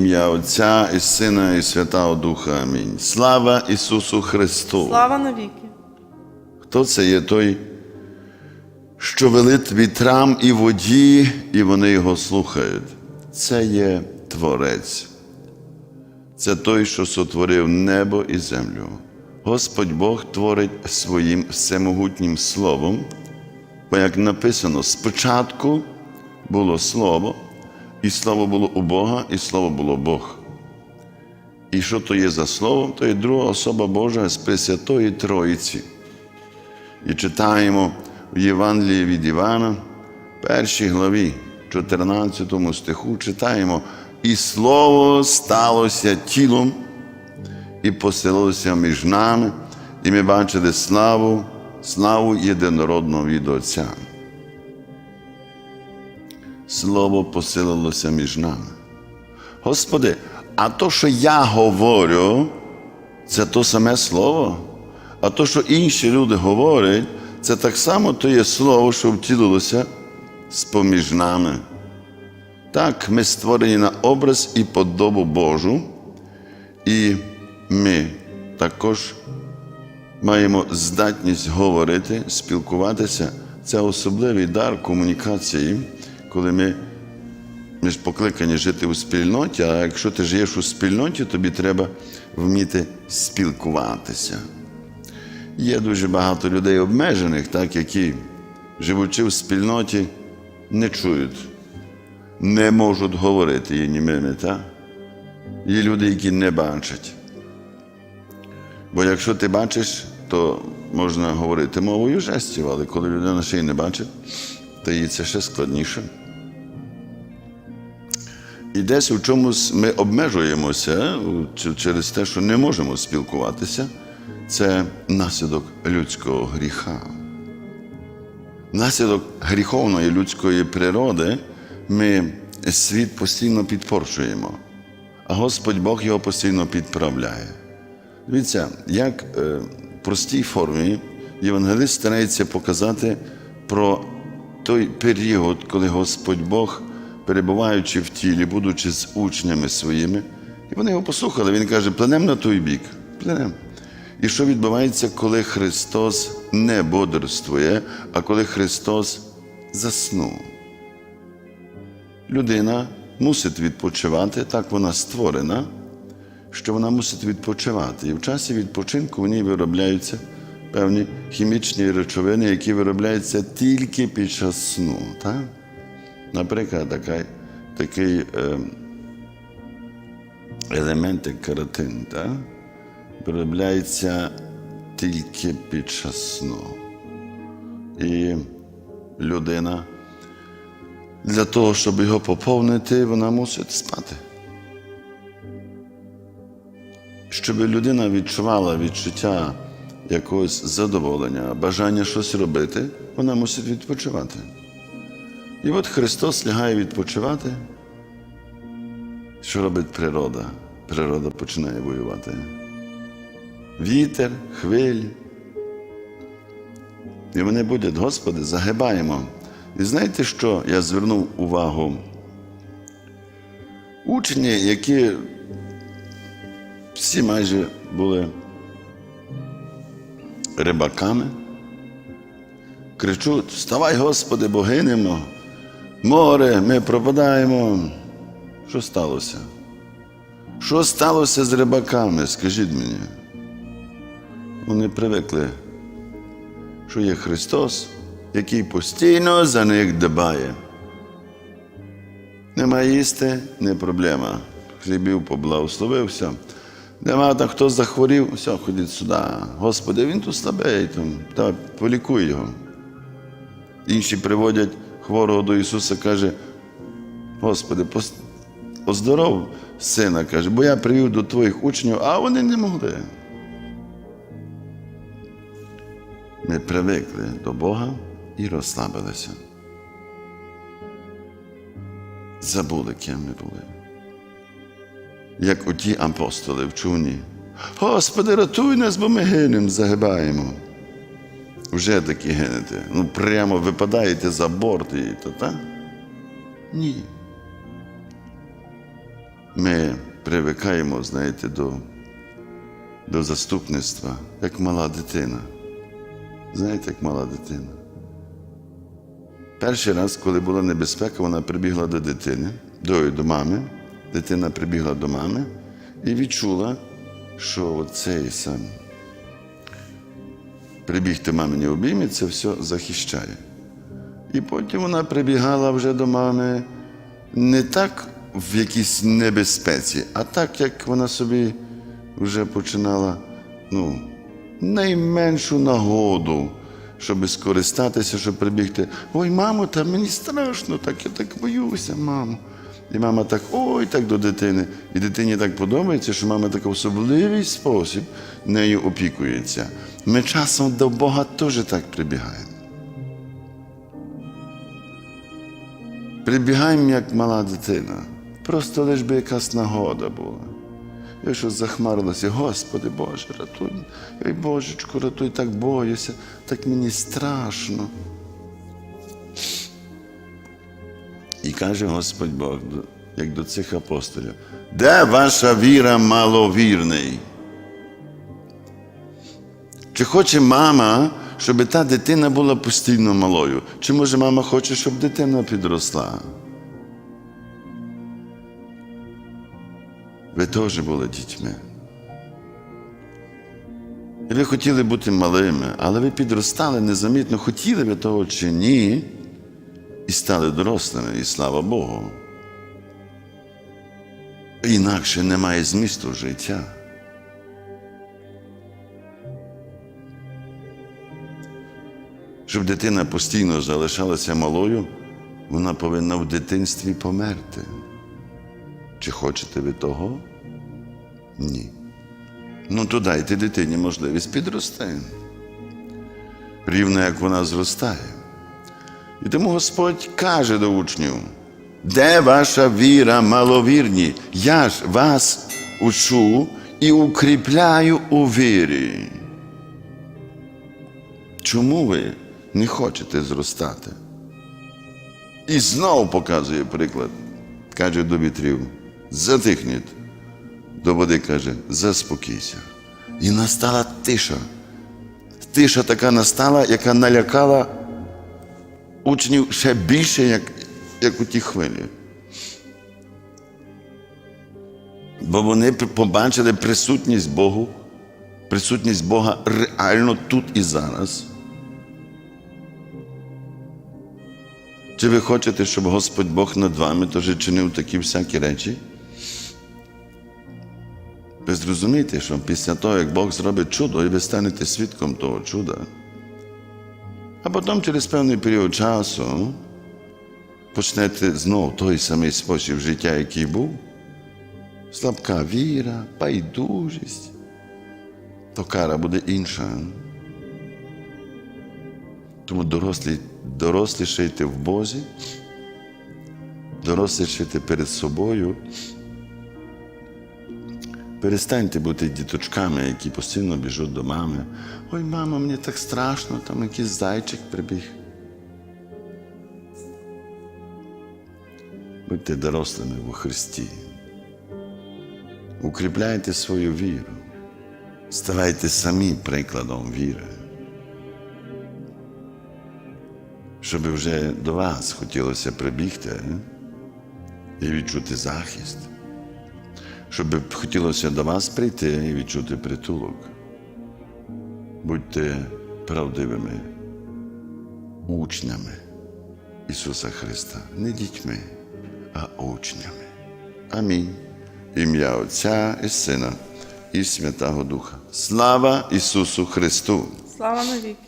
Ім'я Отця і Сина, і Святого Духа. Амінь. Слава Ісусу Христу! Слава навіки. Хто це є той, що велить вітрам і воді, і вони його слухають? Це є Творець. Це той, що сотворив небо і землю. Господь Бог творить своїм всемогутнім словом, бо як написано, спочатку було слово, і слово було у Бога, і слово було Бог. І що то є за словом, то є друга особа Божа з Пресвятої Троїці. І читаємо в Євангелії від Івана, першій главі, 14 стиху, читаємо, і слово сталося тілом і поселилося між нами, і ми бачили славу, славу єдинородного від Отця. Слово поселилося між нами. Господи, а то, що я говорю, це то саме слово. А то, що інші люди говорять, це так само то є слово, що втілилося з-поміж нами. Так, ми створені на образ і подобу Божу, і ми також маємо здатність говорити, спілкуватися. Це особливий дар комунікації, коли ми ми ж покликані жити у спільноті, а якщо ти живеш у спільноті, тобі треба вміти спілкуватися. Є дуже багато людей обмежених, так, які, живучи в спільноті, не чують, не можуть говорити є німими. Так? Є люди, які не бачать. Бо якщо ти бачиш, то можна говорити мовою жестів, але коли людина ще й не бачить, то їй це ще складніше. І десь у чомусь ми обмежуємося через те, що не можемо спілкуватися, це наслідок людського гріха. Наслідок гріховної людської природи ми світ постійно підпорчуємо, а Господь Бог його постійно підправляє. Дивіться, як е, в простій формі євангелист старається показати про той період, коли Господь Бог, перебуваючи в тілі, будучи з учнями своїми, і вони його послухали, він каже, пленем на той бік, пленем. І що відбувається, коли Христос не бодрствує, а коли Христос заснув? Людина мусить відпочивати, так вона створена, що вона мусить відпочивати. І в часі відпочинку в ній виробляються певні хімічні речовини, які виробляються тільки під час сну. Так? Наприклад, така, такий е, елемент, як каротин, так? виробляється тільки під час сну. І людина для того, щоб його поповнити, вона мусить спати. Щоб людина відчувала відчуття якогось задоволення, бажання щось робити, вона мусить відпочивати. І от Христос лягає відпочивати. Що робить природа? Природа починає воювати. Вітер, хвилі. І вони будуть, Господи, загибаємо. І знаєте, що я звернув увагу? Учні, які всі майже були рибаками, кричуть: Вставай, Господи, бо гинемо, море, ми пропадаємо. Що сталося? Що сталося з рибаками? Скажіть мені. Вони привикли, що є Христос, який постійно за них дбає. Нема їсти, не проблема. Хлібів поблагословився. Нема там хто захворів, все, ходіть сюди. Господи, він тут слабий, там, та, полікуй його. Інші приводять хворого до Ісуса, каже, Господи, оздоров сина, каже, бо я привів до твоїх учнів, а вони не могли. Ми привикли до Бога і розслабилися. Забули, ким ми були. Як оті апостоли в човні. Господи, рятуй нас, бо ми гинемо, загибаємо. Вже такі гинете. Ну, прямо випадаєте за борт і то, так? Ні. ми привикаємо, знаєте, до, до заступництва, як мала дитина. Знаєте, як мала дитина. Перший раз, коли була небезпека, вона прибігла до дитини, до, до мами. Дитина прибігла до мами і відчула, що цей сам прибігти мамині обійми, це все захищає. І потім вона прибігала вже до мами не так в якійсь небезпеці, а так, як вона собі вже починала ну, найменшу нагоду, щоб скористатися, щоб прибігти. Ой, мамо, та мені страшно, так я так боюся, мамо. І мама так, ой, так до дитини. І дитині так подобається, що мама так в особливий спосіб нею опікується. Ми часом до Бога теж так прибігаємо. Прибігаємо, як мала дитина. Просто лиш би якась нагода була. Я щось захмарилося, Господи Боже, рятуй. Ой, Божечку, рятуй, так боюся, так мені страшно. І каже Господь Бог, як до цих апостолів, де ваша віра маловірний? Чи хоче мама, щоб та дитина була постійно малою? Чи може мама хоче, щоб дитина підросла? Ви теж були дітьми. І ви хотіли бути малими, але ви підростали незамітно, хотіли ви того чи ні, і стали дорослими, і слава Богу. Інакше немає змісту життя. Щоб дитина постійно залишалася малою, вона повинна в дитинстві померти. Чи хочете ви того? Ні. Ну, то дайте дитині можливість підрости. Рівно як вона зростає. І тому Господь каже до учнів: де ваша віра, маловірні? Я ж вас учу і укріпляю у вірі. Чому ви не хочете зростати? І знов показує приклад. Каже до вітрів: затихніть. До води каже, заспокійся. І настала тиша. Тиша така настала, яка налякала учнів ще більше, як, як у ті хвилі. Бо вони побачили присутність Богу, присутність Бога реально тут і зараз. Чи ви хочете, щоб Господь Бог над вами теж чинив такі всякі речі? Ви зрозумієте, що після того, як Бог зробить чудо, і ви станете свідком того чуда. А потім через певний період часу почнете знов той самий спосіб життя, який був. Слабка віра, байдужість, то кара буде інша. Тому дорослі, дорослішайте в Бозі, дорослішайте перед собою. Перестаньте бути діточками, які постійно біжуть до мами. Ой, мама, мені так страшно, там якийсь зайчик прибіг. Будьте дорослими у Христі. Укріпляйте свою віру. Ставайте самі прикладом віри. Щоб вже до вас хотілося прибігти і відчути захист щоб хотілося до вас прийти і відчути притулок. Будьте правдивими учнями Ісуса Христа, не дітьми, а учнями. Амінь. Ім'я Отця і Сина і Святого Духа. Слава Ісусу Христу! Слава навіки!